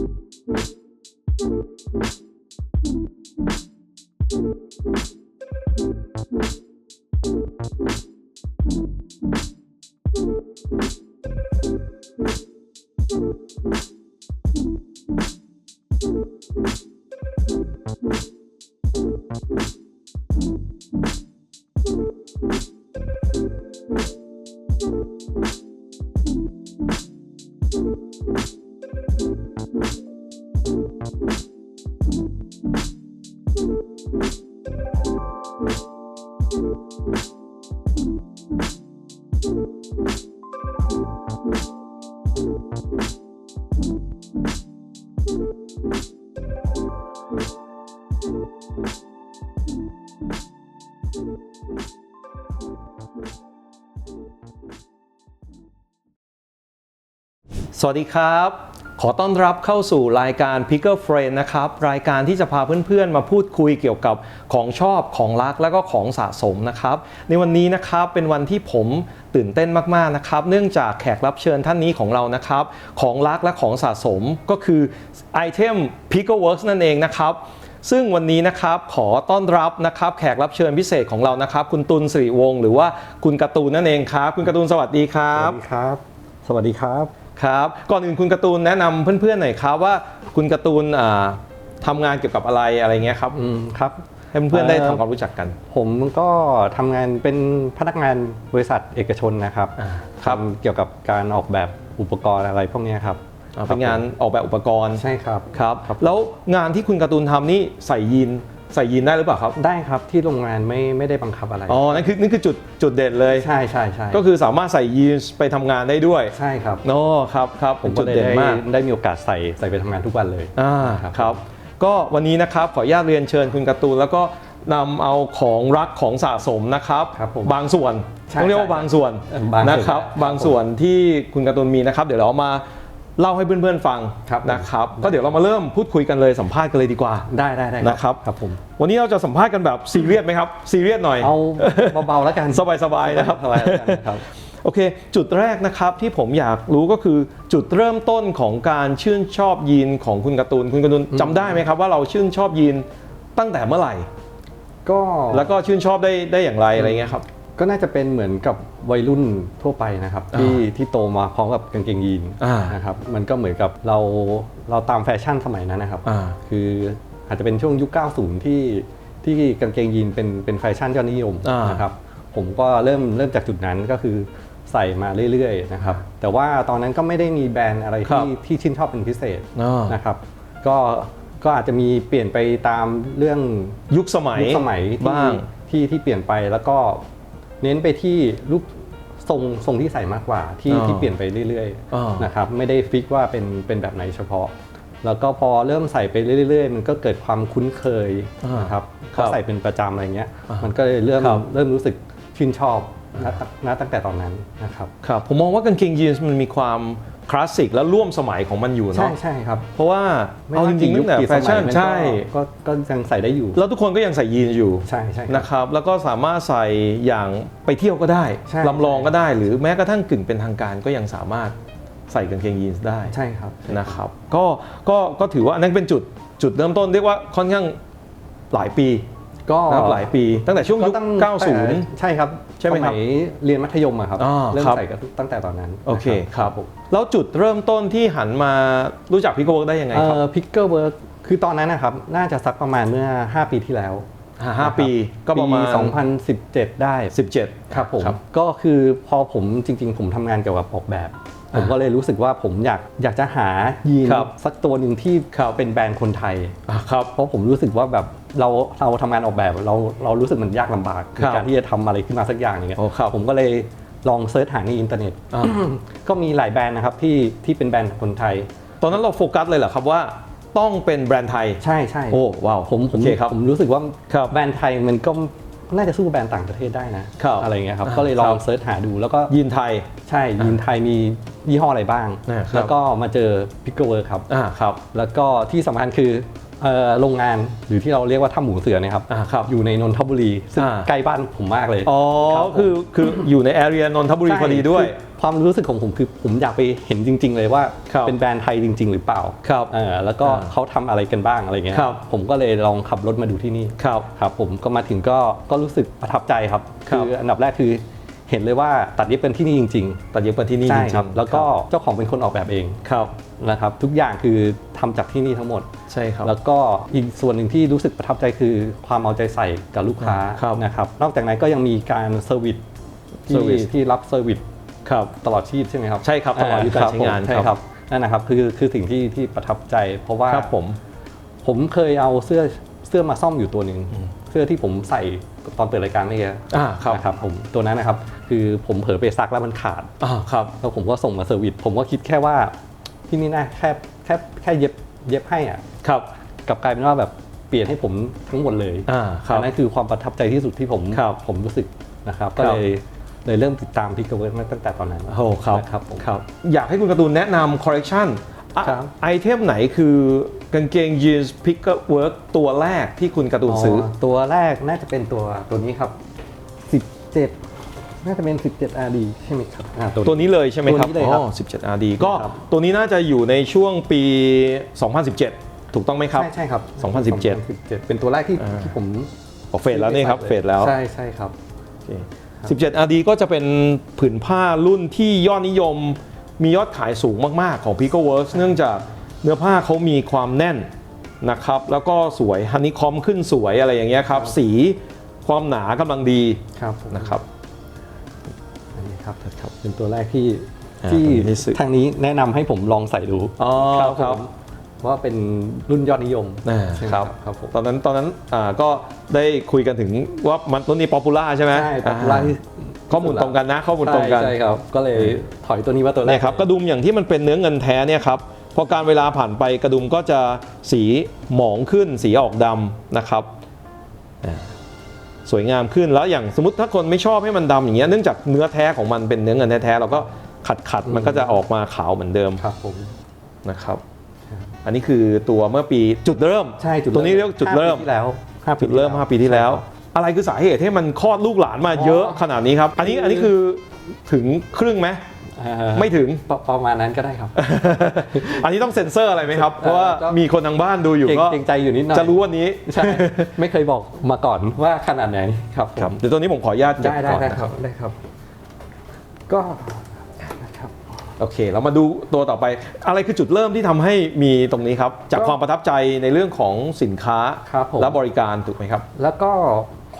Thank you. สวัสดีครับ ขอต้อนรับเข้าสู่รายการ Picker Friend นะครับ รายการที่จะพาเพื่อนๆ มาพูดคุยเกี่ยวกับของชอบของรักและก็ของสะสมนะครับ ในวันนี้นะครับเป็นวันที่ผมตื่นเต้นมากๆนะครับ เนื่องจากแขกรับเชิญท่านนี้ของเรานะครับ ของรักและของสะสมก็คือไอเทม Picker Works นั่นเองนะครับซึ่งวันนี้นะครับขอต้อนรับนะครับแขกรับเชิญพิเศษของเรานะครับ คุณตุลสิริวงศ์หรือว่าคุณการ์ตูนนั่นเองครับ คุณการ์ตูนสวัสดีครับ สวัสดีครับ สวัสดีครับ ครับก่อนอื่นคุณการ์ตูนแนะนำเพื่อนๆหน่อยครับว่าคุณการ์ตูนอ่าทำงานเกี่ยวกับอะไรอะไรเงี้ยครับอืมครับให้เพื่อนๆได้เอ่อทำความรู้จักกัน ผมก็ทำงานเป็นพนักงานบริษัทเอกชนนะครับอ่าครับทำเกี่ยวกับการออกแบบอุปกรณ์อะไรพวกเนี้ยครับอ่าเป็นงานออกแบบอุปกรณ์ใช่ครับครับครับแล้วงานที่คุณการ์ตูนทำนี่ใส่ยีน ใส่ยีนได้หรือเปล่าครับ ได้ครับที่โรงงานไม่ไม่ได้บังคับอะไร อ๋อ นั่นคือนั่นคือจุดจุดเด่นเลย ใช่ใช่ใช่ก็คือสามารถใส่ยีนไปทำงานได้ด้วยใช่ครับโอ้ครับครับผมก็จุดเลยเด่นได้มาก ได้มีโอกาสใส่ใส่ไปทำงานทุกวันเลย อ่าครับครับ ก็วันนี้นะครับขออนุญาตเรียนเชิญคุณการ์ตูนแล้วก็นำเอาของรักของสะสมนะครับครับผมบางส่วนใช่ต้องเรียกว่าใช่บางส่วนเออบางส่วนนะครับครับ บางส่วนที่คุณการ์ตูนมีนะครับ เดี๋ยวเราเอามา เล่าให้เพื่อนๆฟังครับผมนะครับ ก็เดี๋ยวเรามาเริ่มพูดคุยกันเลยสัมภาษณ์กันเลยดีกว่าได้ได้ได้นะครับครับผมวันนี้เราจะสัมภาษณ์กันแบบซีเรียสไหมครับซีเรียสหน่อยเอาเบาๆแล้วกันสบายๆนะครับสบายๆแล้วกันครับโอเค จุดแรกนะครับที่ผมอยากรู้ก็คือจุดเริ่มต้นของการชื่นชอบยีนของคุณการ์ตูนคุณการ์ตูนจำได้ไหมครับว่าเราชื่นชอบยีนตั้งแต่เมื่อไหร่ ก็แล้วก็ชื่นชอบได้ได้อย่างไรอะไรเงี้ยครับ ก็น่าจะเป็นเหมือนกับวัยรุ่นทั่วไปนะครับ ที่ที่โตมาพร้อมกับกางเกงยีนอ่านนะครับมันก็เหมือนกับเราเราตามแฟชั่นสมัยนั้นนะครับอ่าคืออาจจะเป็นช่วงยุค 90 ที่ที่กางเกงยีนเป็นเป็นแฟชั่นยอดนิยมอ่านนะครับผมก็เริ่มเริ่มจากจุดนั้นก็คือใส่มาเรื่อยๆนะครับแต่ว่าตอนนั้นก็ไม่ได้มีแบรนด์อะไรที่ที่ชื่นชอบเป็นพิเศษอ่านะครับก็ก็อาจจะมีเปลี่ยนไปตามเรื่องยุคสมัยยุคสมัยที่บ้างที่ที่เปลี่ยนไปแล้วก็ เน้นไปที่รูปทรงทรงที่ใส่มากกว่าที่อ่าที่เปลี่ยนไปเรื่อยอ่าๆนะครับไม่ได้ฟิกว่าเป็นเป็นแบบไหนเฉพาะ แล้วก็พอเริ่มใส่ไปเรื่อย ๆ มันก็เกิดความคุ้นเคยอ่านนะครับครัก็บใส่เป็นประจำอะไรเงี้ย อ่ามัมันก็เลยเริ่มครับเริ่มรู้สึกชื่นชอบณณตั้งแต่ตอนนั้นนะครับ ครับผมมองว่ากางเกงยีนส์มันมีความ คลาสสิกและร่วมสมัยของมันอยู่ใช่เนาะใช่ครับเพราะว่าไม่เอาจว่าริงๆกี่ตั้งแต่กี่แฟชั่นสมัยมัก็ใช่ก็ก็ยังใส่ได้อยู่แล้วทุกคนก็ยังใส่ยีนส์อยู่ใช่ใช่ครับนะครับแล้วก็สามารถใส่อย่างไปเที่ยวก็ได้ใช่ ลำลองก็ได้ หรือแม้กระทั่งกึ่งเป็นทางการก็ยังสามารถใส่กางเกงยีนส์ได้ ใช่ครับ นะครับก็ก็ก็ถือว่าอันนั้นเป็นจุดจุดเริ่มต้นเรียกว่าค่อนข้างหลายปีก็นะครับหลายปี ตั้งแต่ช่วงยุค ตั้ง90 ใช่ครับ ใช่ไหมครับสยเรียนมัธยมอะครับ อ่าเริ่มครับ ใส่กันตั้งแต่ตอนนั้นโอเคนะครับผมแล้วจุดเริ่มต้นที่หันมารู้จักพิกเวิร์กได้ยังไงเอ่ครับอพิกเกอร์เวิร์กคือตอนนั้นนะครับ น่าจะสักประมาณเมื่อ 5 ปีที่แล้วห้าห้าปีก็ประมาณ2017 ได้ 17 ครับผมก็คือพอผมจริง ๆ ผมทำงานเกี่ยวกับออกแบบ ผมก็เลยรู้สึกว่าผมอยากอยากจะหายีนครับ สักตัวหนึ่งที่ครับเป็นแบรนด์คนไทย อะครับ เพราะผมรู้สึกว่าแบบ เราเราทำงานออกแบบเราเรารู้สึกมันยากลำบากในครับ การที่จะทำอะไรขึ้นมาสักอย่างอย่างเงี้ยโอ้ครับ ผมก็เลยลองเซิร์ชหาในอินเทอร์เน็ต อ่า ก็มีหลายแบรนด์นะครับที่ที่เป็นแบรนด์คนไทย ตอนนั้นเราโฟกัสเลยเหรอครับว่าต้องเป็นแบรนด์ไทย ใช่ใช่โอ้ว้าวผมผมโอเคครับ ผมรู้สึกว่าครับแบรนด์ไทยมันก็น่าจะสู้แบรนด์ต่างประเทศได้นะครับอะไรเงี้ยครับอ่าก็เลยลอคงรับเซิร์ชหาดูแล้วก็ยีนไทย ใช่ยีนไทยมียี่ห้ออะไรบ้าง อ่าครับ แล้วก็มาเจอพิกเกอร์เวิร์ครับ อ่าครับ แล้วก็ที่สำคัญคือเอ่อ โรงงานหรือที่เราเรียกว่าถ้ำหมูเสือเนะครับอ่าครับอยู่ในนนทบุรีซึ่งอ่าใกล้บ้านผมมากเลยอ๋อครับผมคือคืออยู่ในแอเรียนนนทบุรีใช่พอดีด้วยคือความรู้สึกของผมคือผมอยากไปเห็นจริง ๆ เลยว่าครับเป็นแบรนด์ไทยจริง ๆ หรือเปล่าครับเออแล้วก็อ่าเขาทำอะไรกันบ้างอะไรเงี้ยครับผมก็เลยลองขับรถมาดูที่นี่ครับครับผมก็มาถึงก็ก็รู้สึกประทับใจครับครับอันดับแรกคือ เห็นเลยว่าตัดเย็บกันที่นี่จริงตัดเย็บกันที่ๆนี่ใช่จริงๆครับ แล้วก็เจ้าของเป็นคนออกแบบเองครับนะครับทุกอย่างคือทำจากที่นี่ทั้งหมดใช่ครับ แล้วก็อีกส่วนหนึ่งที่รู้สึกประทับใจคือความเอาใจใส่กับลูกค้าครับนะครับนอกจากนั้นก็ยังมีการเซอร์วิสที่ Service ที่รับเซอร์วิสครับตลอดชีพใช่ไหมครับใช่ครับตลอดอายุการใช้งานผมใช่ครับนั่นนะครับคือคือสิ่งที่ที่ประทับใจ เพราะว่าครับผมผมเคยเอาเสื้อเสื้อมาซ่อมอยู่ตัวหนึ่งเสื้อที่ผมใส่ ตอนเปิดรายการเมื่อกี้อ่าครับ นะครับผมตัวนั้นนะครับคือผมเผลอไปซักแล้วมันขาด อ่าครับ แล้วผมก็ส่งมาเซอร์วิสผมก็คิดแค่ว่าที่นี่น่าแค่แค่แค่เย็บเย็บให้อะครับ กลับกลายเป็นว่าแบบเปลี่ยนให้ผมทั้งหมดเลยอ่าครับอันนั้นคือความประทับใจที่สุดที่ผมครับผมรู้สึกนะครับครัก็บเลยเลยเริ่มติดตามพิกเกอร์เวิร์มาตั้งแต่ตอนนั้นโอ้ครับ นะครับผม ครับ อยากให้คุณการ์ตูนแนะนำคอลเล t ชัน ครับไอเทมไหนคือกางเกงยีนส์พิกเกอร์เวิร์กตัวแรกที่คุณการ์ตูนซื้ออตัวแรกน่าจะเป็นตัวตัวนี้ครับ 17 น่าจะเป็น 17 RD ใช่ไหมครับอ่าตัวนี้เลยใช่ไหมครับตัวนี้เลยครับอ๋อ17 RD ก็ครับ ตัวนี้น่าจะอยู่ในช่วงปี 2017 ถูกต้องไหมครับ ใช่ใช่ครับ2017 2017 เป็นตัวแรกที่อ่าที่ผมออกเฟดแล้วนี่ครับเฟดแล้ว ใช่ใช่ครับ โอเค17 RD ก็จะเป็นผืนผ้ารุ่นที่ยอดนิยม มียอดขายสูงมากๆของ Pico Works เนื่องจากเนื้อผ้าเขามีความแน่นนะครับ แล้วก็สวยฮันนี่คอมขึ้นสวยอะไรอย่างเงี้ยครับ สีความหนากำลังดีครับผมนะครับอันนี้ครับครับเป็นตัวแรกที่อ่าที่ตัวนี้ซื้อทางนี้แนะนำให้ผมลองใส่ดูอ๋อครับผมว่าเป็นรุ่นยอดนิยมอ่าใช่ไหมครับครับผมตอนนั้นตอนนั้นอ่าก็ได้คุยกันถึงว่ามันตัวนี้ป๊อปปูล่าใช่ไหมใช่ป๊อปปูล่าอ่าที่ ข้อมูลตรงกันนะ ข้อมูลตรงกันใช่ใช่ครับ ก็เลยถอยตัวนี้มาตัวแรเนี่กยครับกระดุมอย่างที่มันเป็นเนื้อเงินแท้เนี่ยครับพอการเวลาผ่านไปกระดุมก็จะสีหมองขึ้น สีออกดำนะครับอ่าสวยงามขึ้นแล้วอย่างสมมติถ้าคนไม่ชอบให้มันดำอย่างเงี้ยเนื่องจากเนื้อแท้ของมันเป็นเนื้อเงินแท้ๆเราก็ขัดขัดๆมันก็จะออกมาขาวเหมือนเดิมครับผมนะครับ อันนี้คือตัวเมื่อปีจุดเริ่มใช่จุดตัวนี้เรียกจุดเริ่มห้าปีที่แล้วห้าจุดเริ่ม 5 ปีที่แล้ว อะไรคือสาเหตุให้มันคลอดลูกหลานมาเยอะขนาดนี้ครับ อันนี้อันนี้คือถึงครึ่งไหมไม่ไม่ถึงประมาณนั้นก็ได้ครับ อันนี้ต้องเซ็นเซอร์อะไรไหมครับ เพราะว่าก็มีคนทางบ้านดูอยู่เกรงก็เกรงใจอยู่นิดหน่อยจะรู้วันนี้ใช่ไม่เคยบอกมาก่อนว่าขนาดไหนครับผมเดี๋ยวตัวนี้ผมขออนุญาตเก็บได้ได้ก่อนได้นะคครัรับบได้ครับ ก็นะครับโอเค เรามาดูตัวต่อไป อะไรคือจุดเริ่มที่ทำให้มีตรงนี้ครับ จากก็ความประทับใจในเรื่องของสินค้าครับผมและบริการถูกไหมครับ แล้วก็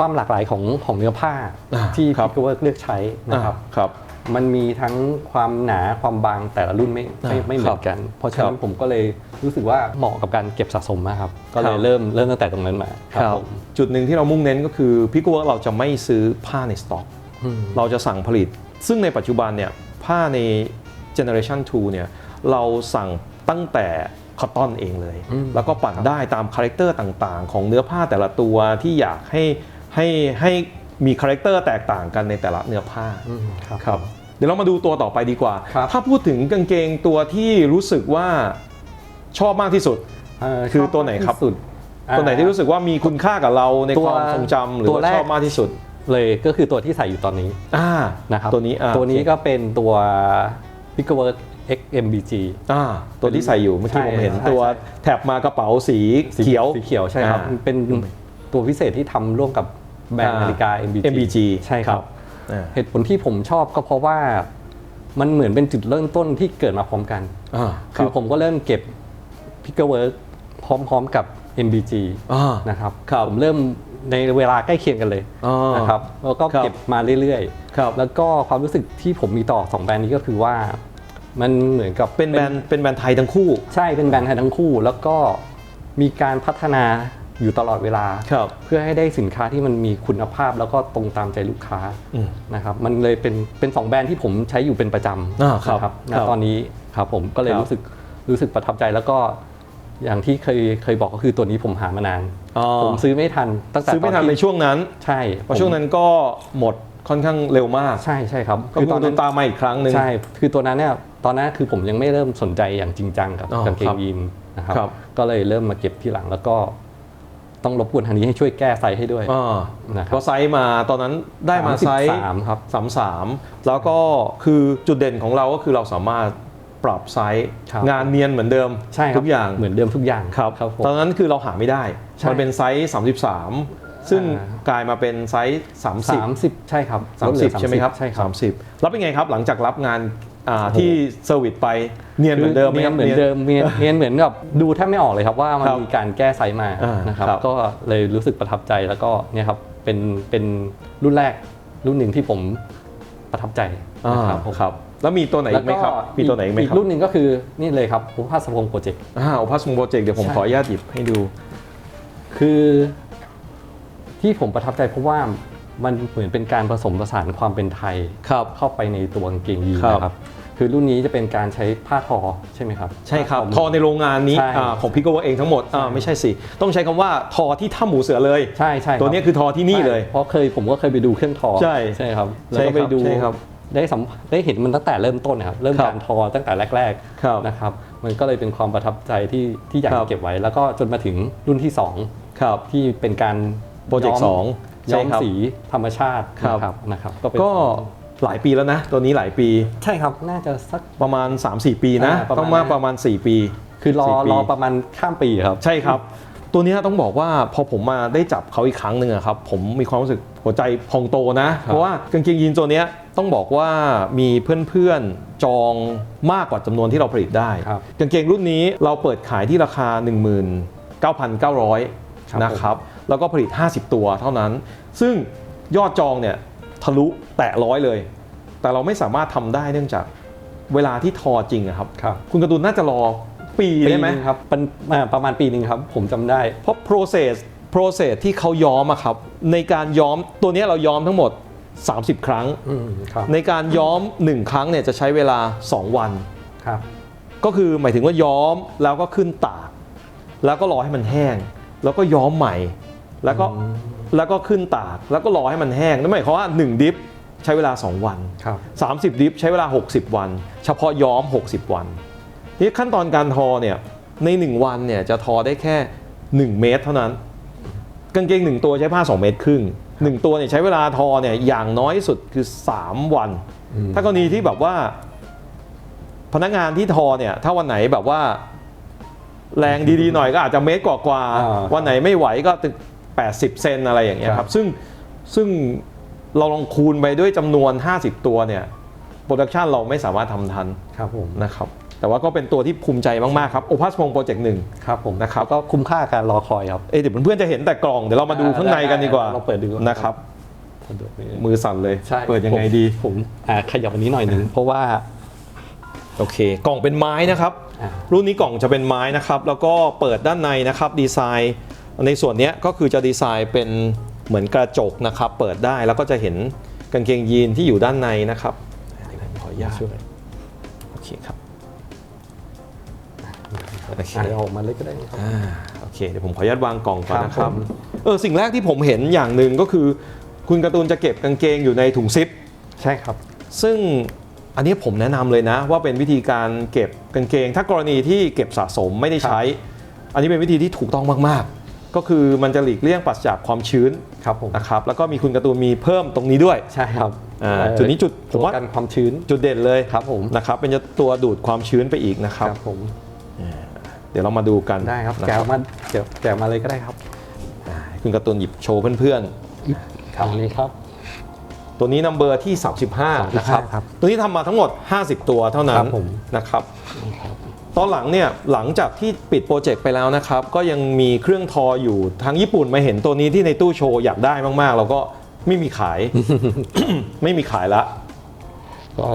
ความหลากหลายของของเนื้อผ้าอ่าที่ครับพิกเวิร์กเลือกใช้นะครับอ่าครับมันมีทั้งความหนาความบางแต่ละรุ่นไม่ไม่อ่าไม่เหมือนกัน เพราะฉะนั้ครันบผมก็เลยรู้สึกว่าเหมาะกับการเก็บสะสมมากครับก็เลครัยบเริ่มเริ่มตั้งแต่ตรงนั้นมาผมจุดหนึ่งที่เรามุ่งเน้นก็คือพิกเวิร์กเราจะไม่ซื้อผ้าในสต็อกอืมเราจะสั่งผลิต ซึ่งในปัจจุบันเนี่ยผ้าใน Generation 2เนี่ยเราสั่งตั้งแต่คอตตอนเองเลยอืมแล้วก็ปั่นได้ตามคาแรคเตอร์ต่างๆ ของเนื้อผ้าแต่ละตัวที่อยากให้ ให้ให้มีคาแรคเตอร์แตกต่างกันในแต่ละเนื้อผ้าอืมครับครับ เดี๋ยวเรามาดูตัวต่อไปดีกว่าครับถ้าพูดถึงกางเกงตัวที่รู้สึกว่าชอบมากที่สุดเคือชบตัวไหนครับที่สุดตัวไหนที่รู้สึกว่ามีคุณค่ากับเราในตัวความทรงจำหรือตัวว่าแรกชอบมากที่สุดเลยก็คือตัวที่ใส่อยู่ตอนนี้อ่านะครับตัวนี้อ่าตัวนี้โอเคก็เป็นตัว p i c k w o r k XMBG อ่าตัวที่ใส่อยู่เมื่อกี้ใช่ผมเห็นใช่ตัวใช่แท็บมากระเป๋าสีเขียวสีเขียวใช่ครับอ่าเป็นตัวพิเศษที่ทำร่วมกับ แบรนด์อ่านาฬิกา MBG MBG ใช่ครับอ่าเหตุผลที่ผมชอบก็เพราะว่ามันเหมือนเป็นจุดเริ่มต้นที่เกิดมาพร้อมกันอ่าคือผมก็เริ่มเก็บ p i c k w o r k พร้อมๆกับ MBG อ่านะครับครับผมเริ่มในเวลาใกล้เคียงกันเลยอ่านนะครับแล้วก็ครับเก็บมาเรื่อยครับๆแล้วก็ความรู้สึกที่ผมมีต่อสองแบรนด์นี้ก็คือว่า มันเหมือนกับเป็นแบรนด์เป็นแบรนด์ไทยทั้งคู่ ใช่เป็นแบรนด์ไทยทั้งคู่ แล้วก็มีการพัฒนา อยู่ตลอดเวลาครับเพื่อให้ได้สินค้าที่มันมีคุณภาพแล้วก็ตรงตามใจลูกค้าอืมนะครับมันเลยเป็นเป็นสองแบรนด์ที่ผมใช้อยู่เป็นประจอ่าำครับนะครับณครับตอนนี้ครับผมก็เลยครับรู้สึกรู้สึกประทับใจแล้วก็อย่างที่เคยเคยบอกก็คือตัวนี้ผมหามานานอ๋อผมซื้อไม่ทันตั้งแต่ซื้อไม่ทันตในที่ช่วงนั้นใช่เพราะช่วงนั้นก็หมดค่อนข้างเร็วมากใช่ใช่ครับก็คือตอนนั้นตามมาอีกครั้งหนึ่งใช่คือตัวนั้นเนี่ยตอนนั้นคือผมยังไม่เริ่มสนใจอย่างจริงจังกับอ๋อกางเกครังบยีนนะครับครับก็เลยเริ่มมาเก็บทีหลังแล้วก็ ต้องรบกวนทางนี้ให้ช่วยแก้ไซส์ให้ด้วยอ่านะครับ ก็ไซส์มาตอนนั้นได้มาไซส์33ครับ สามสามแล้วก็คือจุดเด่นของเราก็คือเราสามารถปรับไซส์ครับ งานเนียนเหมือนเดิมใช่ครับทุกอย่างเหมือนเดิมทุกอย่างครับครับผม ตอนนั้นคือเราหาไม่ได้ใช่มันเป็นไซส์33 ซึ่งอ่า กลายมาเป็นไซส์30 สามสิบใช่ครับลดเหลือ30 ใช่ไหมครับใช่ครับ 30 แล้วเป็นไงครับหลังจากรับงานอ่า ที่เซอร์วิสไปเนียนเหมือนเดิมไหมเนีคยรันบเหมือนเดิมเนียนเนียนเหมือนกับดูแทบไม่ออกเลยครับว่ามันครับมีการแก้ไซส์มาอ่านนะครับครับก็เลยรู้สึกประทับใจแล้วก็เนี่ยครับเป็นเป็นรุ่นแรกรุ่นหนึ่งที่ผมประทับใจอ่านะครับผมครับแล้วมีตัวไหนอีกไหมครับ มีตัวไหนอีกไหมครับรุ่นหนึ่งก็คือนี่เลยครับภูมิภาคสะพงโปรเจกต์อ่าโอพัสมุงโปรเจกต์เดี๋ยวผมใช่ขออนุญาตหยิบให้ดู คือที่ผมประทับใจเพราะว่ามันเหมือนเป็นการผสมผสานความเป็นไทยครับเข้าไปในตัวกางเกงยีนครับนะครับ คือรุ่นนี้จะเป็นการใช้ผ้าทอใช่ไหมครับใช่ครับผ้าทอในโรงงานนี้ใช่อาของพิกโกเองทั้งหมดอ่าไม่ใช่สิ ต้องใช้คำว่าทอที่ถ้ำหมูเสือเลย ใช่ใช่รับตัวนี้คือทอที่นี่เลยใช่เพราะเคยผมก็เคยไปดูเครื่องทอใช่ใช่ครับใช่แล้วก็ไปครับดูใช่ครับได้สัมได้เห็นมันตั้งแต่เริ่มต้นนะครับเริ่มครับการทอตั้งแต่แรกครับๆนะครับมันก็เลยเป็นความประทับใจที่ที่อยากครัจะบเก็บไว้ แล้วก็จนมาถึงรุ่นที่สองครับที่เป็นการโปรเจกต์ย้สออมงย้ใช่อมครับ สีธรรมชาติครับนะครับนะครับ ก็เป็นก็ หลายปีแล้วนะ ตัวนี้หลายปีใช่ครับน่าจะสัก ประมาณ 3-4 ปีนะอ่าประมาณ ต้องมานั้นประมาณ 4 ปี คือรอสี่ปี รอประมาณข้ามปีครับ ใช่ครับ ตัวเนี้ยต้องบอกว่าพอผมมาได้จับเขาอีกครั้งหนึ่งอะครับ ผมมีความรู้สึกหัวใจพองโตนะ เพราะว่ากางเกงยีนตัวเนี้ยต้องบอกว่ามีเพื่อนๆจองมากกว่าจำนวนที่เราผลิตได้ ครับกางเกงรุ่นนี้เราเปิดขายที่ราคา19,900ครับนะครับ แล้วก็ผลิต 50 ตัวเท่านั้น ซึ่งยอดจองเนี่ย ทะลุแตะร้อยเลย แต่เราไม่สามารถทำได้เนื่องจากเวลาที่ทอจริงอะครับครับคุณการะตูนน่าจะรอปีปีได้ไหมนึงครับเป็นอ่าประมาณปีหนึ่งครับ ผมจำได้ เพราะ process process ที่เขาย้อมอะครับ ในการย้อมตัวเนี้ยเราย้อมทั้งหมด 30 ครั้งอืมครับในการย้อม 1 ครั้งเนี่ยจะใช้เวลา 2 วันครับก็คือหมายถึงว่าย้อมแล้วก็ขึ้นตาก แล้วก็รอให้มันแห้ง แล้วก็ย้อมใหม่ แล้วก็ แล้วก็ขึ้นตากแล้วก็รอให้มันแห้งนั่นหมายความว่า 1 ดิฟใช้เวลา 2 วันครับ30 ดิฟใช้เวลา 60 วัน เฉพาะย้อม 60 วัน นี่ขั้นตอนการทอเนี่ยใน 1 วันเนี่ยจะทอได้แค่ 1 เมตรเท่านั้น กางเกง 1 ตัวใช้ผ้า 2 เมตรครึ่ง1ตัวเนี่ยใช้เวลาทอเนี่ยอย่างน้อยสุดคือ 3 วันอืมถ้ากรณีที่แบบว่า พนักงานที่ทอเนี่ยถ้าวันไหนแบบว่าแรงดีๆหน่อยก็อาจจะเมตรกว่าอ่าๆวันไหนไม่ไหวก็ถึง 80 เซนอะไรอย่างเงี้ยคครัรับบซึ่งซึ่งเราลองคูณไปด้วยจำนวน 50 ตัวเนี่ยโปรดักชันเราไม่สามารถทำทันครับผมนะครับแต่ว่าก็เป็นตัวที่ภูมิใจมาก ๆ ครับโอพัสมงโปรเจกต์หนึ่งครับผมนะครับก็คุ้มค่าการรอคอยครับเอ้ยเดี๋ยวเพื่อนๆจะเห็นแต่กล่อง เดี๋ยวเรามาดูข้างในกันดีกว่าเราเปิดดูนะครับมาดูนี่มือสั่นเลยใช่เปิดยังไงดีผมผมอ่าขยับอันนี้หน่อยหนึ่งเพราะว่าโอเค กล่องเป็นไม้นะครับอ่ารุ่นนี้กล่องจะเป็นไม้นะครับ แล้วก็เปิดด้านในนะครับดีไซน์ ในส่วนเนี้ยก็คือจะดีไซน์เป็นเหมือนกระจกนะครับ เปิดได้แล้วก็จะเห็นกางเกงยีนที่อยู่ด้านในนะครับเดี๋ยวผมขออนุญาตช่วยโอเคครับโอเคอ่าเดี๋ยวออกมาเลยก็ได้ครับอ่าโอเคเดี๋ยวผมขออนุญาตวางกล่องก่อนนะคครัรับบผมเออสิ่งแรกที่ผมเห็นอย่างหนึ่งก็คือ คุณการ์ตูนจะเก็บกางเกงอยู่ในถุงซิปใช่ครับ ซึ่งอันนี้ผมแนะนำเลยนะ ว่าเป็นวิธีการเก็บกางเกง ถ้ากรณีที่เก็บสะสมไม่ได้ใช้ อันนี้เป็นวิธีที่ถูกต้องมากๆ ก็คือมันจะหลีกเลี่ยงปราศจากความชื้นครับผมนะครับแล้วก็มีคุณการ์ตูนมีเพิ่มตรงนี้ด้วยใช่ครับอ่าเอ่อจุดนี้จุดผตัมวว่ากันความชื้นจุดเด่นเลยครับผมนะครับเป็นตัวดูดความชื้นไปอีกนะครับครับผมเดี๋ยวเรามาดูกันได้ครับนะแกะออกมาแกะแกะมาเลยก็ได้ครับอ่าคุณการ์ตูนหยิบโชว์เพื่อนครับนี้ครับๆตัวนี้นัมเบอร์ที่ 35 นะครับครับ ตัวนี้ทำมาทั้งหมด 50 ตัวเท่านั้คนรับผมนะครับ ตอนหลังเนี่ยหลังจากที่ปิดโปรเจกต์ไปแล้วนะครับ ก็ยังมีเครื่องทออยู่ทางญี่ปุ่นมาเห็นตัวนี้ที่ในตู้โชว์อยากได้มากๆเราก็ไม่มีขาย ไม่มีขายละก็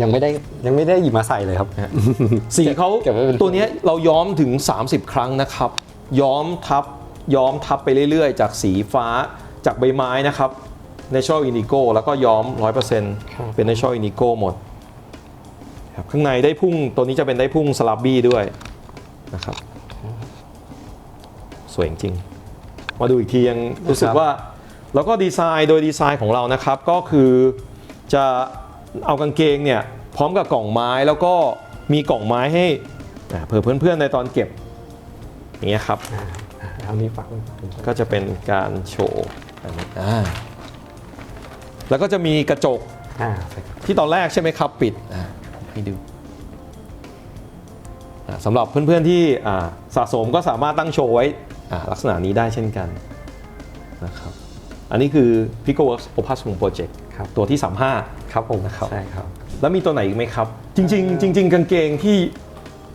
ยังไม่ได้ยังไม่ได้หยิบมาใส่เลยครับ สีเขาเก็บไว้เป็นตัวเนี้ยเราย้อมถึง 30 ครั้งนะครับ ย้อมทับย้อมทับไปเรื่อยๆ จากสีฟ้าจากใบไม้นะครับ Natural Indigo แล้วก็ย้อม 100%เป็น Natural Indigo หมด ครับข้างในได้พุ่งตัวนี้จะเป็นได้พุ่งสลับบี้ด้วยนะครับสวยจริง มาดูอีกทียังรู้สึกว่า แล้วก็ดีไซน์โดยดีไซน์ของเรานะครับ ก็คือจะเอากางเกงเนี่ยพร้อมกับกล่องไม้แล้วก็มีกล่องไม้ให้อ่าเผื่อเพื่อนๆในตอนเก็บ อย่างเงี้ยครับเอานี้ฝังก็จะเป็นการโชว์อันนี้อ่าแล้วก็จะมีกระจกอ่าใช่ครับที่ตอนแรกใช่ไหมครับปิดอ่า ให้ดูอ่าสำหรับเพื่อนๆที่อ่าสะสมก็สามารถตั้งโชว์ไว้อ่าลักษณะนี้ได้เช่นกันนะครับอันนี้คือ Picoworks Opus Moon Project ครับตัวที่ 35 ครับผมนะครับใช่ครับ แล้วมีตัวไหนอีกไหมครับ จริง ๆ จริง ๆ กางเกงที่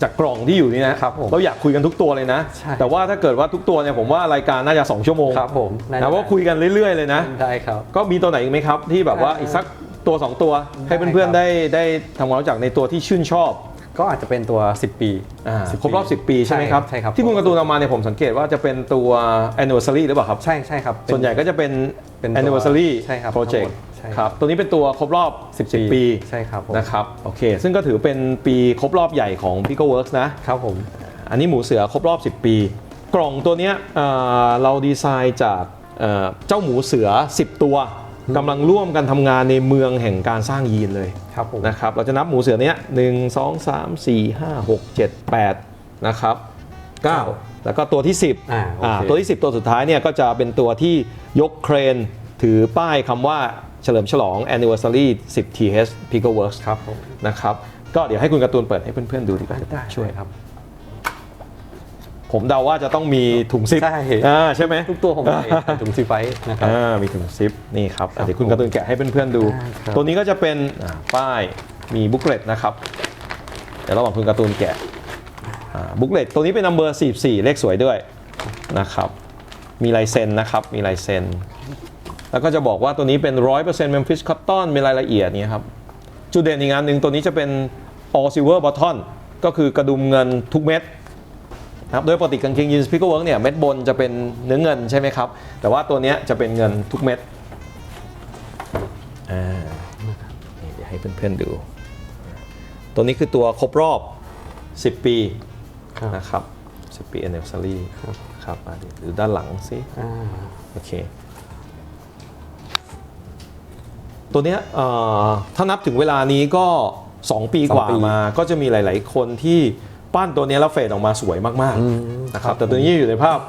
จากกล่องที่อยู่นี่นะครับผมเราอยากคุยกันทุกตัวเลยนะใช่แต่ว่าถ้าเกิดว่าทุกตัวเนี่ยผมว่ารายการน่าจะ 2 ชั่วโมงครับผมน่าจะนะว่าคุยกันเรื่อย ๆ เลยนะได้ครับก็มีตัวไหนอีกไหมครับที่แบบว่าอ่าอีกสัก ตัว 2 ตัวให้ได้เพื่อนครับๆได้ได้ทำความรู้จักในตัวที่ชื่นชอบก็อาจจะเป็นตัว 10 ปีอ่า10ครบรอบ 10 ปีใช่ไหมครับใช่ครับที่คุณการ์ตูนเอามาเนี่ยผมสังเกตว่าจะเป็นตัว anniversary หรือเปล่าครับ ใช่ใช่ครับเป็ส่วนใหญ่ก็จะเป็นเป็นตัว anniversary ใช่ครับ project ทั้งหมดใช่ครับตัวนี้เป็นตัวครบรอบ 10 ปีใช่ครับผมนะครับโอเค ซึ่งก็ถือเป็นปีครบรอบใหญ่ของ Pico Works นะครับผมอันนี้หมูเสือครบรอบ 10 ปี กล่องตัวเนี้ยเอ่อเราดีไซน์จากเอ่อเจ้าหมูเสือ 10 ตัว กำลังร่วมกันทำงานในเมืองแห่งการสร้างยีนเลยครับผมนะครับเราจะนับหมูเสือเนี้ยหนึ่งสองสามสี่ห้าหกเจ็ดแปดนะครับเก้าแล้วก็ตัวที่ 10อ่าโอเคอ่าตัวที่ 10 ตัวสุดท้ายเนี่ยก็จะเป็นตัวที่ยกเครน ถือป้ายคำว่าเฉลิมฉลอง anniversary 10 th Pico Works ครับผมนะครับ ก็เดี๋ยวให้คุณการ์ตูนเปิดให้เพื่อนๆดูดีกว่าได้ช่วยครับ ผมเดาว่าจะต้องมีถุงซิปใช่ อ่าใช่ไหมทุกตัวผมใส่ถุงซีไฟนะครับ อ่ามีถุงซิปนี่ครับอะเดี๋ยวคุณการ์ตูนแกะให้เพื่อนๆดู ได้ครับ ตัวนี้ก็จะเป็นอ่าป้ายมีบุ๊กเลตนะครับเดี๋ยวระหว่างคุณการ์ตูนแกะบุ๊กเลตตัวนี้เป็นนัมเบอร์44เลขสวยด้วยนะครับมีลายเซ็นนะครับมีลายเซ็นแล้วก็จะบอกว่าตัวนี้เป็น 100% Memphis Cotton มีรายละเอียดเนี่ยครับ จุดเด่นอีกงานหนึ่งตัวนี้จะเป็น all silver button ก็คือกระดุมเงินทุกเม็ด นะครับโดยปกติกางเกงยีนส์พิกเกอร์เวิร์กเนี่ยเม็ดบนจะเป็นเนื้อเงินใช่ไหมครับ แต่ว่าตัวเนี้ยจะเป็นเงินทุกเม็ดอ่านี่เดี๋ยวให้เพื่อนๆดู ตัวนี้คือตัวครบรอบ 10 ปีครับนะครับ10 ปี anniversary ครับครับอะเดี๋ยวดูด้านหลังสิอ่าโอเคตัวเนี้ยเอ่อถ้านับถึงเวลานี้ก็ 2 ปีกว่าสองปีมา ก็จะมีหลาย ๆ คนที่ ปั้นตัวเนี้ยแล้วเฟดออกมาสวยมากอืมๆนะครับแต่ตัวนี้อยู่ในภาพ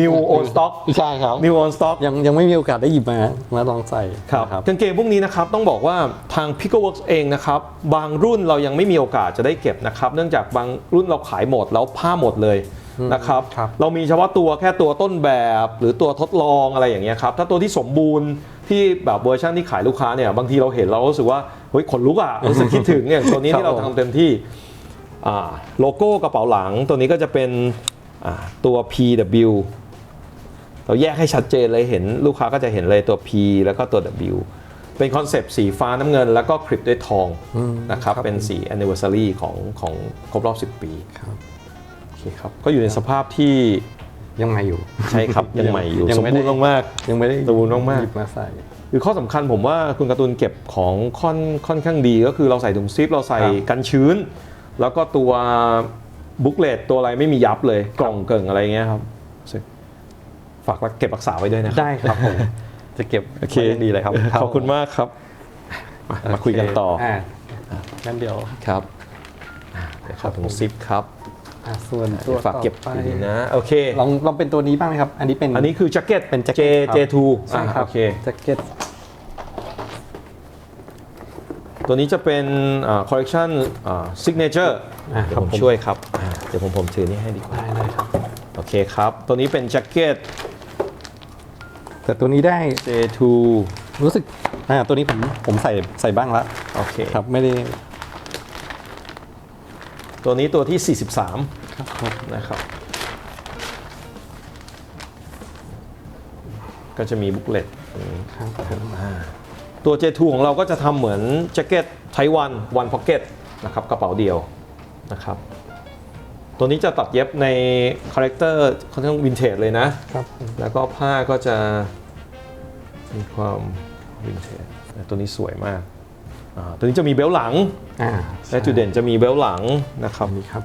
new on stock ใช่ครับ new on stock ยังยังไม่มีโอกาสได้หยิบมามาลองใส่ครับนะกางเกงพวกนี้นะครับต้องบอกว่าทาง p i c o Works เองนะครับ บางรุ่นเรายังไม่มีโอกาสจะได้เก็บนะครับ เนื่องจากบางรุ่นเราขายหมดแล้วผ้าหมดเลยนะครับครับเรามีเฉพาะตัวแค่ตัวต้นแบบ หรือตัวทดลองอะไรอย่างเงี้ยครับถ้าตัวที่สมบูรณ์ที่แบบเวอร์ชันที่ขายลูกค้าเนี่ยบางทีเราเห็นเรารู้สึกว่าเฮ้ยขนลุกอะรู้สึกคิดถึงเนี่ยตัวนี้ที่เราทำเต็มที่อ่า โลโก้กระเป๋าหลังตัวนี้ก็จะเป็นอ่าตัว PW เราแยกให้ชัดเจนเลยเห็นลูกค้าก็จะเห็นเลยตัว P แล้วก็ตัว W เป็นคอนเซปต์สีฟ้าน้ำเงิน แล้วก็คลิปด้วยทองนะครับครับเป็นสี anniversary ของของครบรอบ 10 ปีครับโอเคครับก็อยู่ในสภาพที่ยังใหม่อยู่ ใช่ครับยังใหม่อยู่ยังสมไม่บูได้รณ์มากยังไม่ได้สมบูรณ์มากๆหยิบมาใส่ๆคือข้อสำคัญผมว่าคุณการ์ตูนเก็บของค่อนค่อนข้างดีก็คือเราใส่ถุงซิปเราใส่ครับกันชื้น แล้วก็ตัวบุ๊กเลตตัวอะไรไม่มียับเลยกล่องเกิ่งอะไรเงี้ยครับรู้สึกฝากเก็บรักษาไว้ด้วยนะครับได้ครับผมจะเก็บโอเคไว้ย่างดีเลยครับขอบคุณมากครับ มามาคุยกันต่ออ่างั้นเดี๋ยวครับอะเดี๋ยวขอถุงซิปครับอะส่วนตัเดี๋วยวฝากเก็บต่อไปดีๆนะโอเคลองลองเป็นตัวนี้บ้างไหมครับ อันนี้เป็นอันนี้คือแจ็คเก็ตเป็นแจ็ค J เก็ตครับ J2 ใช่อะครับโอเคแจ็คเก็ต ตัวนี้จะเป็นคอลเล t ชันซิกเนเจอร์อะเดี๋ยครัวบผมผมช่วยครับอะเดี๋ยวผมผมถือนี่ให้ดีกว่า ได้ได้ครับ โอเคครับ ตัวนี้เป็นแจ็คเก็ตแต่ตัวนี้ได้ J2 รู้สึกอ่าตัวนี้ผมผมใส่ใส่บ้างละโอเคครับไม่ได้ ตัวนี้ตัวที่ 43 ครับครับนะครับ ก็จะมีบุ๊กเลตครับผม ตัว J2 ของเราก็จะทำเหมือนแจ็คเก็ตไทวันวันพ็อกเก็ตนะครับกระเป๋าเดียวนะครับตัวนี้จะตัดเย็บในคาแรคเตอร์ค่อนข้างวินเทจเลยนะ ครับผมแล้วก็ผ้าก็จะมีความวินเทจแต่ตัวนี้สวยมากอ่าตัวนี้จะมีเบลต์หลัง อ่าและจุดเด่นจะมีเบลต์หลังนะครับ นี่ครับ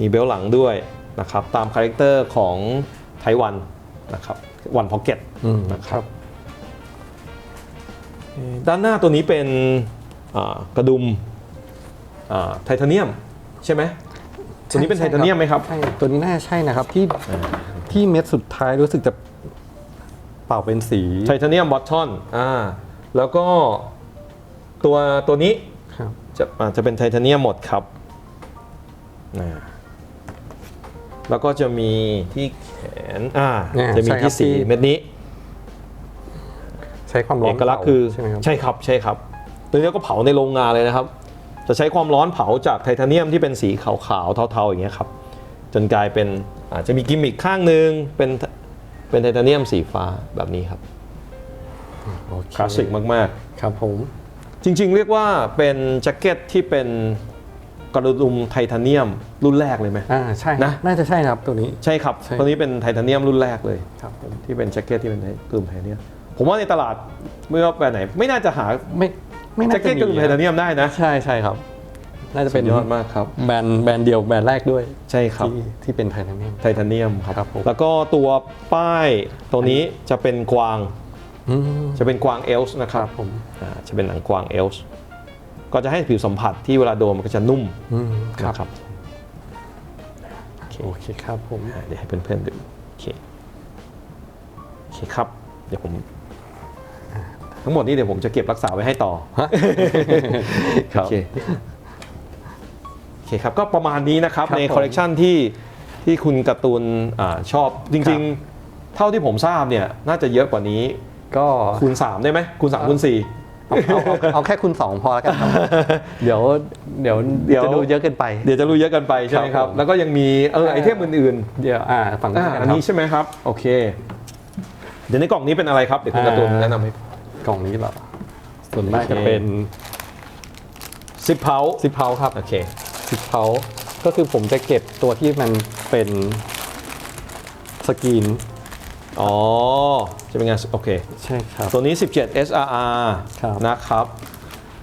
มีเบลต์หลังด้วยนะครับ ตามคาแรคเตอร์ของไทวันนะครับวันพ็อกเก็ตอืม นะครับเอ่อ ด้านหน้าตัวนี้เป็นอ่ากระดุมอ่าไทเทเนียมใช่ไหมตัวนี้เป็นไทเทเนียมไหมครับใช่ตัวนี้น่าใช่นะครับที่อ่าโอเคที่เม็ดสุดท้ายรู้สึกจะเป่าเป็นสีไทเทเนียมบอททอนอ่าแล้วก็ตัวตัวนี้ครับจะอาจจะเป็นไทเทเนียมหมดครับนะแล้วก็จะมีที่แขนอ่าเนี่ยจะมีใช่ครับที่สีที่เม็ดนี้ ใช้ความร้อนเอกลักษณ์คือใช่ไหมครับใช่ครับใช่ครับตัวนี้ก็เผาในโรงงานเลยนะครับ จะใช้ความร้อนเผาจากไทเทเนียมที่เป็นสีขาวๆเทาๆอย่างเงี้ยครับจนกลายเป็นอาจจะมีกิมมิคข้างหนึ่งเป็นเป็นไทเทเนียมสีฟ้าแบบนี้ครับโอเคคลาสสิกมากครับผมๆจริงๆ เรียกว่าเป็นแจ็คเก็ตที่เป็นกระดุมไทเทเนียมรุ่นแรกเลยไหมอ่าใช่นะน่าจะใช่นะครับตัวนี้ใช่ครับใช่ตัวนี้เป็นไทเทเนียมรุ่นแรกเลยครับผมที่เป็นแจ็คเก็ตที่เป็นกระดุมไทเทเนียม ผมว่าในตลาดไม่ว่าแบรนด์ไหน ไม่น่าจะหาไม่ไม่น่าแจ็คจะเก็ตกระดุมไทเทเนียมได้นะ ใช่ใช่ครับ น่าจะเป็นสุดยอดมากครับ แบรนด์แบรนด์เดียวแบรนด์แรกด้วยใช่ครับ ที่ที่เป็นไทเทเนียม ไทเทเนียมครับ ครับผม แล้วก็ตัวป้ายตัวนี้จะเป็นกวาง อืม จะเป็นกวางเอลส์นะคครัรับบผม อ่าจะเป็นหนังกวางเอลส์ก็จะให้ผิวสัมผัสที่เวลาโดนมันก็จะนุ่มอืมครับ นะครับโอเคครับผม อ่าเดี๋ยวให้เพื่อนๆดูโอเคโอเคครับ เดี๋ยวผม ทั้งหมดนี้เดี๋ยวผมจะเก็บรักษาไว้ให้ต่อครับโอเคโอเคครับก็ประมาณนี้นะครับครับในผมคอลเลกชันที่ที่คุณการ์ตูนอาชอบจริงๆ เท่าที่ผมทราบเนี่ยน่าจะเยอะกว่านี้ก็คูณ 3 ได้ไหมคูณ 3คูณ4เอาเอาเอาเอาแค่คุณสองพอแล้วกันครับเดี๋ยวเดี๋ยวเดี๋ยวจะดูเยอะเกินไป เดี๋ยวจะรู้เยอะเกันไปใช่ไหมคครัรับบผมแล้วก็ยังมีเออไอเทมอื่นเดี๋ยวอ่าฝั่งๆนี้อ่ากันอันครันี้บใช่ไหมครับ โอเค เดี๋ยวในกล่องนี้เป็นอะไรครับ เดี๋ยวคุณการ์ตูนแนะนำให้ กล่องนี้เหรอส่วนมากโอเคจะเป็นซิปเพาซิปเพาครับโอเคซิปเพาก็คือผมจะเก็บตัวที่มันเป็นสกรีนอ๋อจะเป็นไงานโอเคใช่ครับ ตัวนี้ 17 SRR ครับนะครับ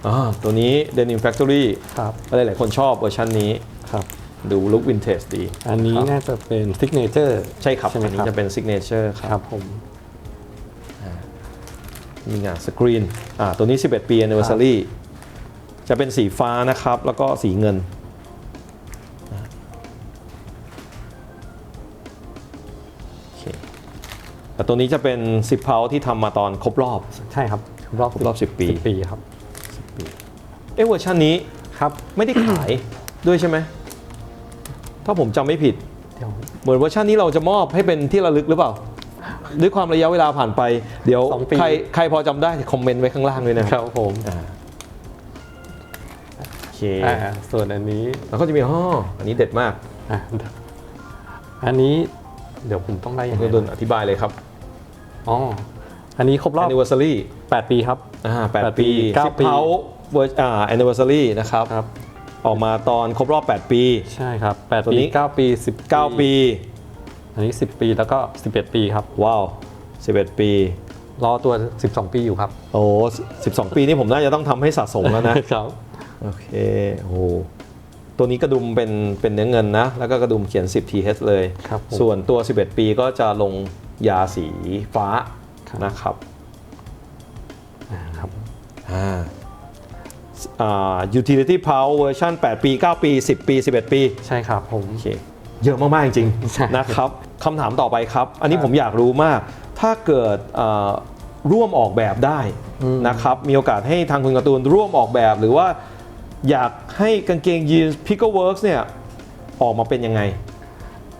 อ่าตัวนี้ Denim Factory ครับอะไรหลายคนชอบเวอร์ชันนี้ครับดูลุควินเทจดี อันนี้ครับน่าจะเป็นซิกเนเจอร์ใช่ครับใช่ไหมอันนี้ครับจะเป็น Signature คครัรับบผม มีงานสกรีนอ่าตัวนี้ 11 ปี Anniversary จะเป็นสีฟ้านะครับ แล้วก็สีเงินอ่าโอเคแต่ตัวนี้จะเป็นซิปเพาที่ทำมาตอนครบรอบ ใช่ครับรอบครบรอบ10 ปี ปีครับ เอะเวอร์ชันนี้ครับ ไม่ได้ขายด้วยใช่ไหม ถ้าผมจำไม่ผิด เดี๋ยวเหมือนเวอร์ชันนี้เราจะมอบให้เป็นที่ระลึกหรือเปล่า ด้วยความระยะเวลาผ่านไป เดี๋ยวสองปี ใครใครพอจำได้คอมเมนต์ไว้ข้างล่างด้วยนะครับผมอ่าโอเคอ่าส่วนอันนี้แล้วก็จะมีอ๋ออันนี้เด็ดมากอะอันนี้เดี๋ยวผมต้องได้ยังไงคุณดนอธิบายเลยครับ อ๋ออันนี้ครบรอบ anniversary 8 ปีครับ อ่าแปดแปดปีปีเก้าซิปปีเฮาเวอร์อ่า anniversary นะครับ ครับ ออกมาตอนครบรอบ 8 ปี ใช่ครับ 8 ตัวปี นี้ 9 ปี10 9ปี อันนี้ 10 ปีแล้วก็ 11 ปีครับ ว้าว 11 ปี รอตัว 12 ปีอยู่ครับ โอ้12ปีนี่ผมน่าจะต้องทำให้สะสมแล้วนะ ครับ โอเค โอ้โหตัวนี้กระดุมเป็นเป็นเนื้อเงินนะ แล้วก็กระดุมเขียน 10 th เลย ครับผมส่วนตัว 11 ปีก็จะลงยาสีฟ้าครับ นะครับอ่าครับ อ่าอ่า utility power เวอร์ชัน8ปี 9 ปี 10 ปี 11 ปี ใช่ครับผม โอเค เยอะมาก ๆ จริงใช่ ๆนะครับ คำถามต่อไปครับ อันนี้ครับผมอยากรู้มาก ถ้าเกิดเอ่อร่วมออกแบบได้อืมนะครับมีโอกาสให้ทางคุณการ์ตูนร่วมออกแบบหรือว่าอยากให้กางเกงยีนส์ Pickle Works เนี่ยออกมาเป็นยังไง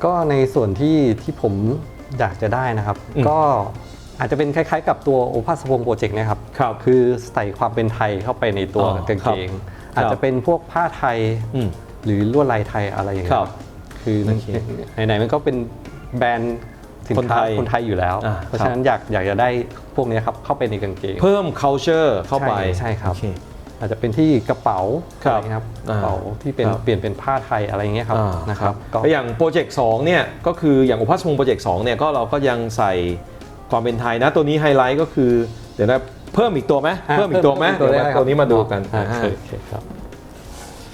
ก็ในส่วนที่ที่ผมอยากจะได้นะครับอืมก็อาจจะเป็นคล้ายๆ กับตัวโอภาสพงโปรเจกต์นะครับครับ คือใส่ความเป็นไทยเข้าไปในตัวอ๋อกางครัเกบงครับอาจจะเป็นพวกผ้าไทยอืมหรือลวดลายไทยอะไรอย่างเงี้ครัยบคือโอเคไหนๆมันก็เป็น แบรนด์สินคนไทค้ายคนไทยอยู่แล้ว อ่าเพราะครับ ฉะนั้นอยากอยากจะได้พวกเนี้ยครับเข้าไปในกางเกงเพิ่ม culture เข้าไป ใช่ใช่ครับ โอเอาจจะเป็นที่กระเป๋าครับอะไรครับกอ่าระเป๋าที่เป็นครับ เปลี่ยนเป็นผ้าไทยอะไรเงี้ยครับอ่านะครับก็ แล้วอย่างโปรเจกต์2เนี่ยก็คืออย่างอุพัสพงศ์โปรเจกต์2เนี่ยก็เราก็ยังใส่ความเป็นไทยนะตัวนี้ไฮไลท์ก็คือเดี๋ยวนะเพิ่มอีกตัวไหมอ่าเพิ่มอีกตัวไหมเพิ่เดี๋ยวได้มาครับตัวนี้มาดูกันอ่าอ่า โอเคครับ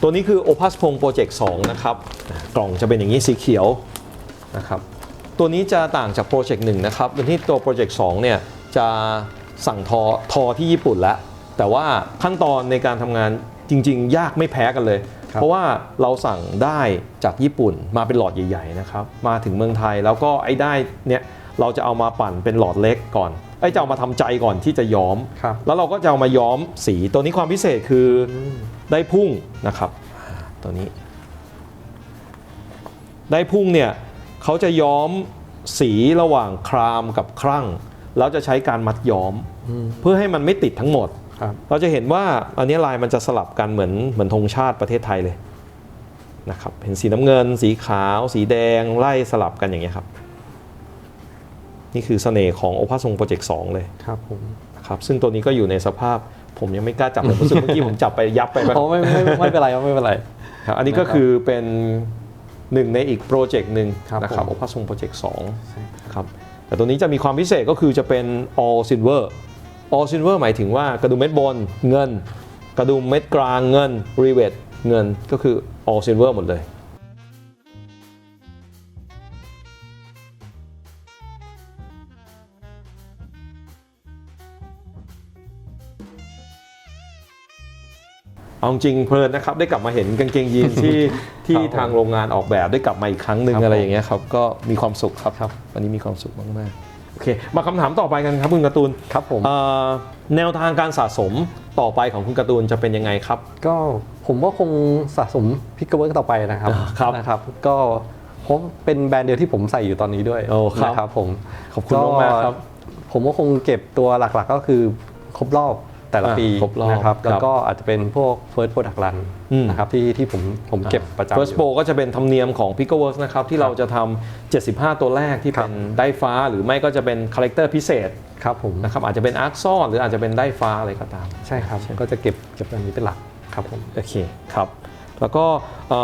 ตัวนี้คือ Opus พงโปรเจกต์2นะครับอ่ากล่องจะเป็นอย่างนี้สีเขียวนะครับ ตัวนี้จะต่างจากโปรเจกต์1นะครับเป็นที่ตัวโปรเจกต์2เนี่ยจะสั่งทอทอที่ญี่ปุ่นแล้ว แต่ว่าขั้นตอนในการทำงานจริง ๆ ยากไม่แพ้กันเลยครับเพราะว่าเราสั่งได้จากญี่ปุ่นมาเป็นหลอดใหญ่ๆนะครับมาถึงเมืองไทยแล้วก็ไอ้ได้เนี่ยเราจะเอามาปั่นเป็นหลอดเล็กก่อนไอ้จะเอามาทำใจก่อนที่จะย้อมครับแล้วเราก็จะเอามาย้อมสีตัวนี้ความพิเศษคืออได้พุ่งนะครับอ่าตัวนี้ ได้พุ่งเนี่ย เขาจะย้อมสีระหว่างครามกับครั่ง แล้วจะใช้การมัดย้อม เพื่อให้มันไม่ติดทั้งหมดครับเราจะเห็นว่าอันนี้ลายมันจะสลับกันเหมือนเหมือนธงชาติประเทศไทยเลยนะครับเห็นสีน้ำเงิน สีขาว สีแดงไล่สลับกันอย่างเงี้ยครับ นี่คือเสน่ห์ของโอภาสงโปรเจกต์2เลยครับผมนะครับซึ่งตัวนี้ก็อยู่ในสภาพผมยังไม่กล้าจับเลยรู้สึกเมื่อกี้ผมจับไปยับไปบ้างโอ้ไม่ไม่ไม่เป็นไรครับไม่เป็นไรครับอันนี้ก็คือเป็น หนึ่งในอีกโปรเจกต์หนึ่งครับนะครับผมโอภาสงโปรเจกต์2ครับแต่ตัวนี้จะมีความพิเศษก็คือจะเป็น all silver all silver หมายถึงว่ากระดุมเม็ดบนเงิน กระดุมเม็ดกลางเงิน r e v e t เงินก็คือ all silver หมดเลย เอาจริงเพลินนะครับได้กลับมาเห็นกางเกงยีนที่ที่ครับผมทางโรงงานออกแบบได้กลับมาอีกครั้งหนึ่งครับอะไรผมอย่างเงี้ยครับก็มีความสุขครับครับวันนี้มีความสุขมากๆโอเค มาคำถามต่อไปกันครับคุณการ์ตูนครับผมเอ่อแนวทางการสะสมต่อไปของคุณการ์ตูนจะเป็นยังไงครับ ก็ผมก็คงสะสมพิกเกอร์เวิร์กต่อไปนะครับอ่าครับนะครับ ก็เพราะเป็นแบรนด์เดียวที่ผมใส่อยู่ตอนนี้ด้วยโอ้ครับนะครับผมขอบคุณมากๆครับผมก็คงเก็บตัวหลักๆก็คือครบรอบ แต่ละอ่าปีครบรอบนะครับครับแล้วก็อาจจะเป็นพวก first product run อืม นะครับที่ที่ผมผมเก็บประจำ First อยู่ Pro ก็จะเป็นธรรมเนียมของ p i c o w o r k s นะครับที่เราจะทำ75 ตัวแรกที่ครัเป็บนได้ฟ้าหรือไม่ก็จะเป็นคาแรคเตอร์พิเศษครับผมนะครับอาจจะเป็นอาร์คซ่อนหรืออาจจะเป็นได้ฟ้าอะไรก็ตาม ใช่ครับก็จะเก็บเก็บอันนี้เป็นหลักครับผม โอเคครับ แล้วก็เอ่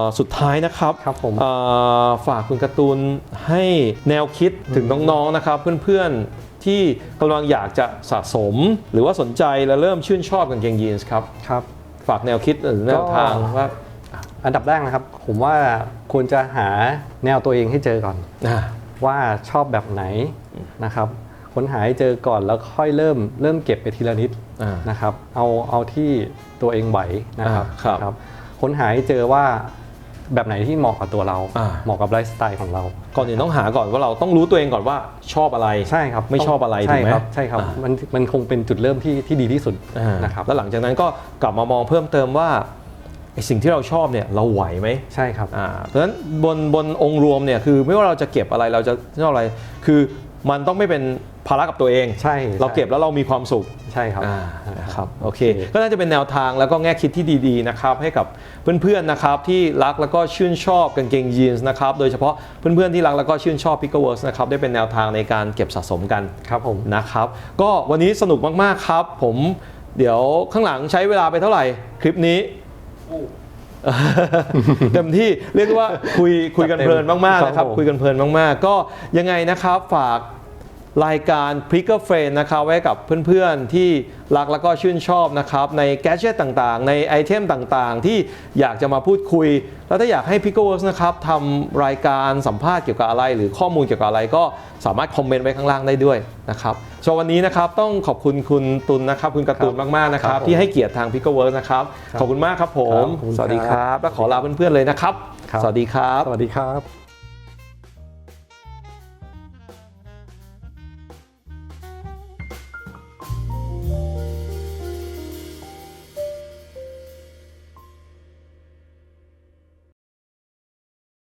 อสุดท้ายนะครับครับผมเอ่อฝากคุณการ์ตูนให้แนวคิดถึงน้องๆนะครับ เพื่อนๆ ที่กำลังอยากจะสะสม หรือว่าสนใจและเริ่มชื่นชอบกางเกงยีนส์ครับ ครับ ฝากแนวคิดหรือแนวทางก็ว่าอันดับแรกนะครับ ผมว่าควรจะหาแนวตัวเองให้เจอก่อน อ่า ว่าชอบแบบไหนนะครับค้นหาให้เจอก่อนแล้วค่อยเริ่มเริ่มเก็บไปทีละนิดอ่านะครับ เอาเอาที่ตัวเองไหวนะครับอ่าครับนะค้นหาให้เจอว่า แบบไหนที่เหมาะกับตัวเรา อ่า เหมาะกับไลฟ์สไตล์ของเรา ก่อนอื่นต้องหาก่อนว่าเราต้องรู้ตัวเองก่อนว่าชอบอะไร ใช่ครับไม่ชอบอะไรใช่ถูกไหมครับใช่ครับอ่ามันมันคงเป็นจุดเริ่มที่ที่ดีที่สุดอ่านะครับแล้วหลังจากนั้นก็กลับมามองเพิ่มเติมว่าไอสิ่งที่เราชอบเนี่ยเราไหวไหมใช่ครับ อ่าเพราะฉะนั้นบนบนองค์รวมเนี่ยคือไม่ว่าเราจะเก็บอะไรเราจะชอบอะไร คือมันต้องไม่เป็น ภาระกับตัวเอง ใช่เราเก็บแล้วเรามีความสุขใช่ครับอ่านะครับโอเค ก็น่าจะเป็นแนวทางแล้วก็แง่คิดที่ดีๆนะครับให้กับเพื่อนๆนะครับที่รักแล้วก็ชื่นชอบกางเกงยีนส์นะครับโดยเฉพาะเพื่อนๆที่รักแล้วก็ชื่นชอบ p i c k l e w o r k s นะครับได้เป็นแนวทางในการเก็บสะสมกันครับผมนะครับ ก็วันนี้สนุกมากๆครับ ผมเดี๋ยวข้างหลังใช้เวลาไปเท่าไหร่คลิปนี้เต็มที่เรียกได้ว่าคุยคุยกันเพลินมากๆนะครับครับผมคุยกันเพลินมากๆ ก็ยังไงนะครับฝาก รายการ p r i c k e r Friend นะครับไว้กับเพื่อนๆที่รักแล้วก็ชื่นชอบนะครับในแกจ g e t ต่างๆ ในไอเทมต่างๆ ที่อยากจะมาพูดคุย แล้วถ้าอยากให้ p i c k e r Works นะครับทำรายการสัมภาษณ์เกี่ยวกับอะไร หรือข้อมูลเกี่ยวกับอะไรก็สามารถคอมเมนต์ไว้ข้างล่างได้ด้วยนะครับสำหรับวันนี้นะครับต้องขอบคุณคุณตุลนะครับ คุณการ์ตูนมากๆนะครับครับผมที่ให้เกียรติทาง p i c k e r Works นะครับขอบคุณมากครับผมครับขอบคุณสวัสดีคครับรับ และขอลาเพื่อนๆเลยนะครับครับสวัสดีครับ สวัสดีครับ